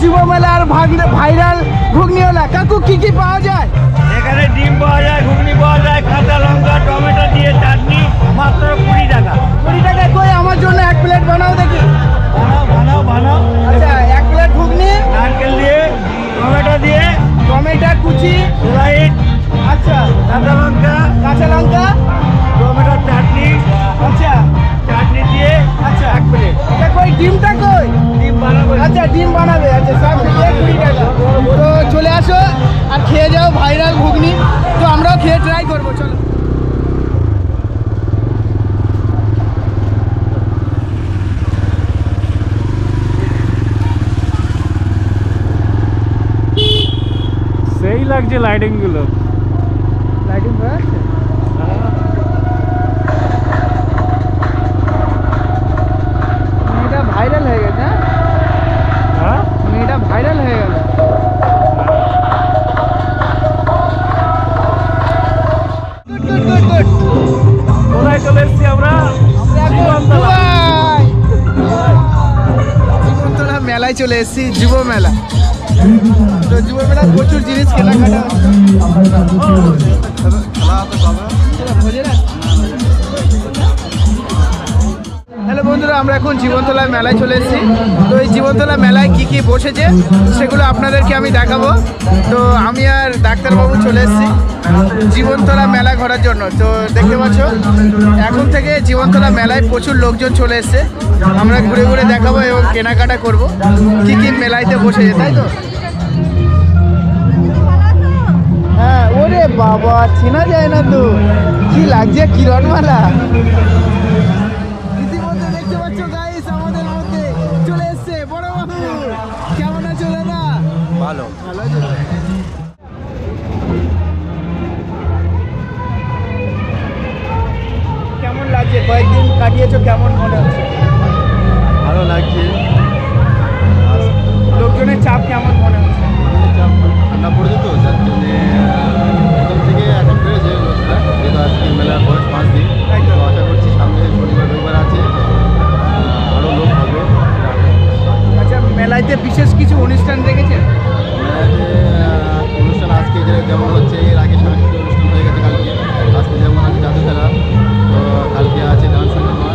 যুব মেলার ভাইরাল ঘুগনিওয়ালা। কাকু কি কি পাওয়া যায়? এখানে ডিম পাওয়া যায় ঘুগনি পাওয়া যায় কাঁচা লঙ্কা টমেটো দিয়ে চাটনি মাত্র কুড়ি টাকা। কুড়ি টাকায় কই? আমার জন্য এক প্লেট বানাও দেখি। আচ্ছা বানাবে। আচ্ছা সব মিলিয়ে কুড়ি টাকা। তো চলে আসো আর খেয়ে যাও ভাইরাল ঘুগনি। তো আমরাও খেয়ে ট্রাই করব চলো। সেই লাগছে লাইটিংগুলো। লাইটিং হয়ে মেলায় চলে এসেছি, যুব মেলা। তো যুব মেলা প্রচুর জিনিস কেনাকাটা হ্যালো বন্ধুরা, আমরা এখন জীবনতলায় মেলায় চলে এসেছি। তো এই জীবনতলা মেলায় কি কি বসেছে, সেগুলো আপনাদেরকে আমি দেখাবো। তো আমি আর ডাক্তারবাবু চলে এসেছি জীবনতলা মেলা ঘোরার জন্য। তো দেখতে পাচ্ছ, এখন থেকে জীবনতলা মেলায় প্রচুর লোকজন চলে এসছে। আমরা ঘুরে ঘুরে দেখাবো এবং কেনাকাটা করব। কি কি মেলাইতে বসেছে, তাই তো? হ্যাঁ ওরে বাবা, চেনা যায় না তো। কি লাগছে, কিরণমালা? ভালো। কেমন লাগছে? কয়েকদিন কাটিয়েছো কেমন মনে হচ্ছে? ভালো লাগছে। লোকজনের চাপ কেমন মনে হচ্ছে? ঠান্ডা পড়েছে তো যার জন্য প্রথম থেকে এখন বেড়েছে রোজটা যেহেতু আজকে মেলার বয়স পাঁচ দিন। তো আশা করছি সামনে শনিবার রবিবার আছে। আরও লোক হবে। আচ্ছা মেলাইতে বিশেষ কিছু অনুষ্ঠান যেমন হচ্ছে, এর আগে সাংস্কৃতিক অনুষ্ঠান হয়ে গেছে কালকে। আজকে যেমন আছে জাদু খেলা তো কালকে আছে ডান্স সিনেমা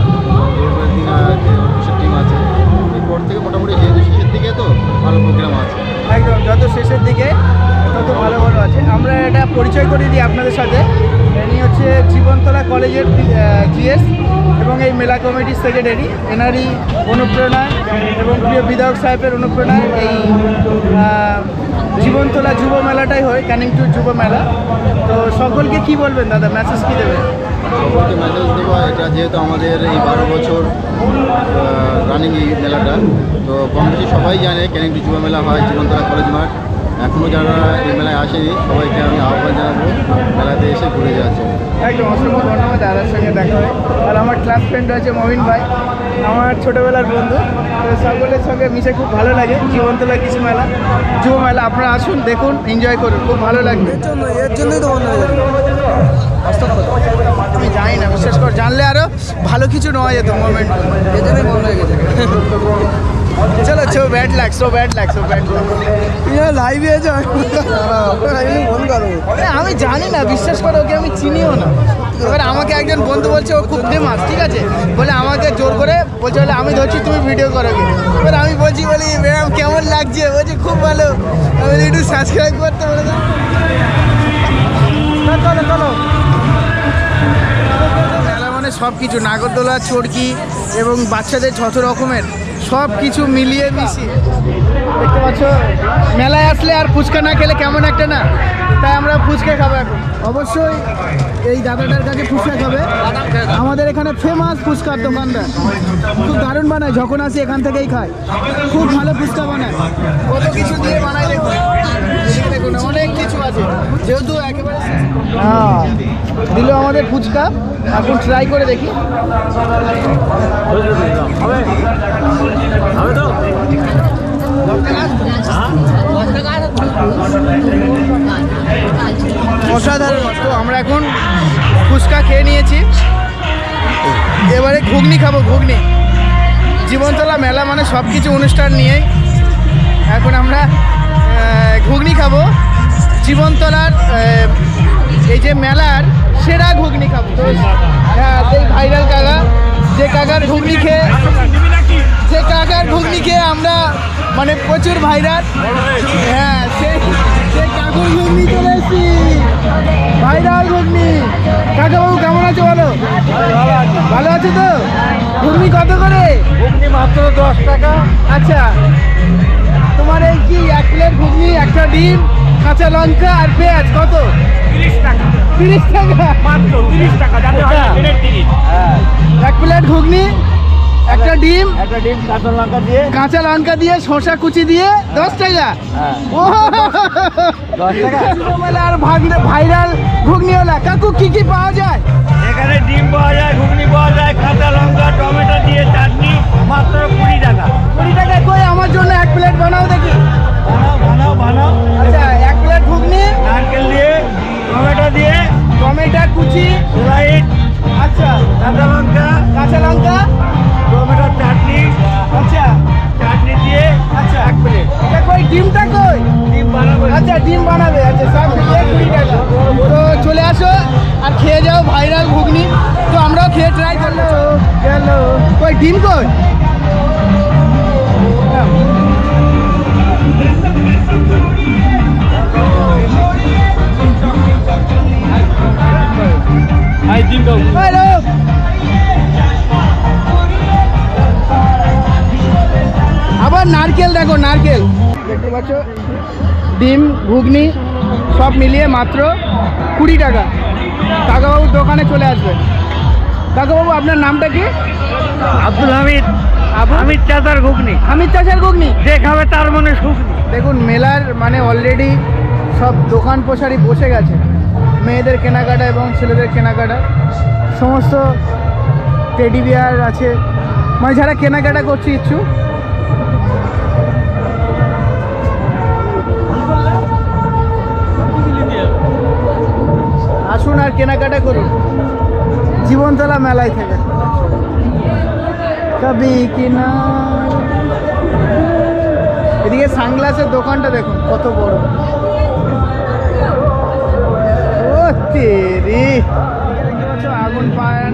রবিবার দিন অফিসের টিম আছে। এরপর থেকে মোটামুটি যেহেতু শেষের দিকে তো ভালো প্রোগ্রাম আছে। একদম, যত শেষের দিকে, তত ভালো ভালো আছে। আমরা এটা পরিচয় করে দিই আপনাদের সাথে। ইনি হচ্ছে জীবনতলা কলেজের জিএস এবং এই মেলা কমিটির সেক্রেটারি এনারই অনুপ্রেরণায় এবং প্রিয় বিধায়ক সাহেবের অনুপ্রেরণায় এই জীবনতলা যুব মেলাটাই হয় ক্যানিং টু যুব মেলা। তো সকলকে কি বলবেন দাদা মেসেজ কি দেবেন? সকলকে মেসেজ দেবো এটা যেহেতু আমাদের এই বারো বছর রানিং এই মেলাটা তো কম বেশি সবাই জানে ক্যানিং টু যুব মেলা হয় জীবনতলা কলেজ মাঠ। এখনও যারা এই মেলায় আসেনি সবাইকে আমি আহ্বান জানাব মেলাতে এসে ঘুরে যাচ্ছে একদম অসংখ্য ধন্যবাদ দাদার সঙ্গে দেখা হয়। আর আমার ক্লাস ফ্রেন্ড রয়েছে মমিন ভাই। আমার ছোটোবেলার বন্ধু। সকলের সঙ্গে মিশে খুব ভালো লাগে। জীবনতলা কিছু মেলা। যুব মেলা আপনারা আসুন দেখুন এনজয় করুন খুব ভালো লাগবে। এর জন্যই তো মনে হয় আমি জানি না বিশেষ করে জানলে আরও ভালো কিছু নেওয়া যেত মোমেন্ট এর জন্যই মনে হয়ে গেছে। চলো সো ব্যাড লাগ সো ব্যাড লাগ সো ব্যাড লাইভে আছে লাইভে ফোন করো। আমি জানি না বিশ্বাস করো ওকে আমি চিনিও না। এবার আমাকে একজন বন্ধু বলছে, ও খুব ফেমাস ঠিক আছে? বলে, আমাকে জোর করে বলছে, বলে, আমি ধরছি, তুমি ভিডিও করো এবার আমি বলছি, বলি, ম্যাম, কেমন লাগছে? বলছি, খুব ভালো। আমি একটু সাবস্ক্রাইব করতে মেলা মানে সব কিছু নাগরদোলা চড়কি এবং বাচ্চাদের যত রকমের সব কিছু মিলিয়ে মিশিয়ে। দেখতে পাচ্ছ, মেলায় আসলে আর ফুচকা না খেলে কেমন একটা না? তাই আমরা ফুচকা খাব এখন। অবশ্যই এই দাদাটার কাছে ফুচকা খাবে। আমাদের এখানে ফেমাস ফুচকার দোকানদার খুব দারুণ বানায় যখন আসি এখান থেকেই খাই খুব ভালো ফুচকা বানায়। কত কিছু দিয়ে বানায় দেখুন। দেখুন অনেক কিছু আছে। যেহেতু একেবারে হ্যাঁ দিল আমাদের ফুচকা। এখন ট্রাই করে দেখি। হবে তো অসাধারণ। তো আমরা এখন ফুচকা খেয়ে নিয়েছি। এবারে ঘুগনি খাব, ঘুগনি। জীবনতলা মেলা মানে সব কিছু অনুষ্ঠান নিয়েই। এখন আমরা ঘুগনি খাব। জীবনতলার এই যে মেলার সেরা ঘুগনি খাব। তো হ্যাঁ সেই ভাইরাল কাকা, যে কাকার ঘুগনি খেয়ে, যে কাকার ঘুগনি খেয়ে আমরা মানে প্রচুর ভাইরাল হ্যাঁ সেই কাকুর ঘুগনি চলে এসেছি। ভাইরাল ঘুগনি কাকাবাবু কেমন আছো বলো? ভালো আছো তো? ঘুগনি কত করে? ঘুগনি মাত্র দশ টাকা। আচ্ছা তোমার এই কি এক প্লেট ঘুগনি একটা ডিম কাঁচা লঙ্কা আর পেঁয়াজ কত? তিরিশ টাকা। তিরিশ টাকা? মাত্র তিরিশ টাকা যাতে প্লেট তিরিশ। হ্যাঁ ডিম? একটা ডিম কাঁচা লঙ্কা দিয়ে। কাঁচা লঙ্কা দিয়ে শসা কুচি দিয়ে দশ টাকা। হ্যাঁ। ও বলে আর ভাগনে ভাইরাল ঘুগনি হলা কাকু কি কি পাওয়া যায়? এখানে ডিম পাওয়া যায় ঘুগনি পাওয়া যায় ট্রাই করল গেল। কই ডিম কই? আই ডিম দাও। হ্যালো আবার নারকেল দেখো নারকেল। দেখতে পাচ্ছ? ডিম ঘুগনি সব মিলিয়ে মাত্র কুড়ি টাকা। কাকাবাবুর দোকানে চলে আসবে। কাকাবাবু আপনার নামটা কি? আব্দুল হামিদ। হামিদ চাচার ঘুগনি। হামিদ চাষের ঘুগনি? যে খাবে তার মনে সুখ দেখুন মেলার মানে অলরেডি সব দোকান পোশারি বসে গেছে। মেয়েদের কেনাকাটা এবং ছেলেদের কেনাকাটা। সমস্ত টেডি বিয়ার আছে। মানে যারা কেনাকাটা করছে ইচ্ছু আসুন আর কেনাকাটা করুন। জীবনতলা মেলায় থেকে। কবি কিনা। এদিকে সানগ্লাসের দোকানটা দেখুন, কত বড়। ও তেরি। আগুন পায়